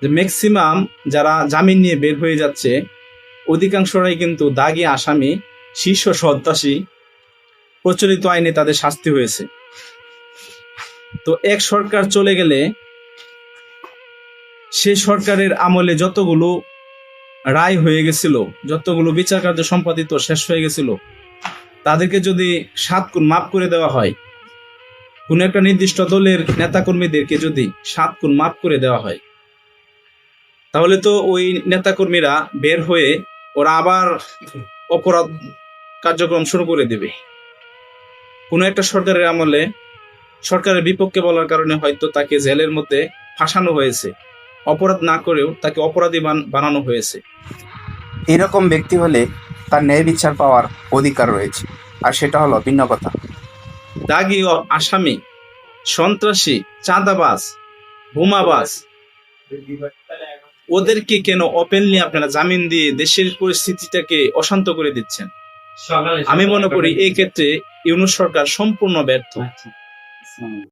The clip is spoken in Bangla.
যে ম্যাক্সিমাম যারা জামিন নিয়ে বের হয়ে যাচ্ছে, অধিকাংশরাই কিন্তু দাগি আসামি, শীর্ষ সন্ত্রাসী, প্রচলিত আইনে তাদের শাস্তি হয়েছে। তো এক সরকার চলে গেলে সেই সরকারের আমলে যতগুলো রায় হয়ে গেছিল, যতগুলো বিচার কার্য সম্পাদিত শেষ হয়ে গেছিল, তাদেরকে যদি সাত গুণ মাফ করে দেওয়া হয়, কোন একটা নির্দিষ্ট দলের নেতাকর্মীদেরকে যদি সাত গুণ মাফ করে দেওয়া হয় তাহলে তো ওই নেতাকর্মীরা বের হয়ে ওরা আবার অপরাধ কার্যক্রম শুরু করে দেবে। কোনো একটা সরকারের আমলে সরকারের বিপক্ষে বলার কারণে হয়তো তাকে জেলের মধ্যে ফাঁসানো হয়েছে। অপরাধ না করেও তাকে অপরাধী বানানো হয়েছে। এরকম ব্যক্তি হলে তার ন্যায় বিচার পাওয়ার অধিকার রয়েছে। আর সেটা হলো ভিন্ন কথা। দাগি ও আসামি সন্ত্রাসী চাঁদাবাজ বোমাবাজ ওদেরকে কেন ওপেনলি আপনারা জামিন দিয়ে দেশের পরিস্থিতিটাকে অশান্ত করে দিচ্ছেন? আমি মনে করি এই ক্ষেত্রে ইউনুস সরকার সম্পূর্ণ ব্যর্থ।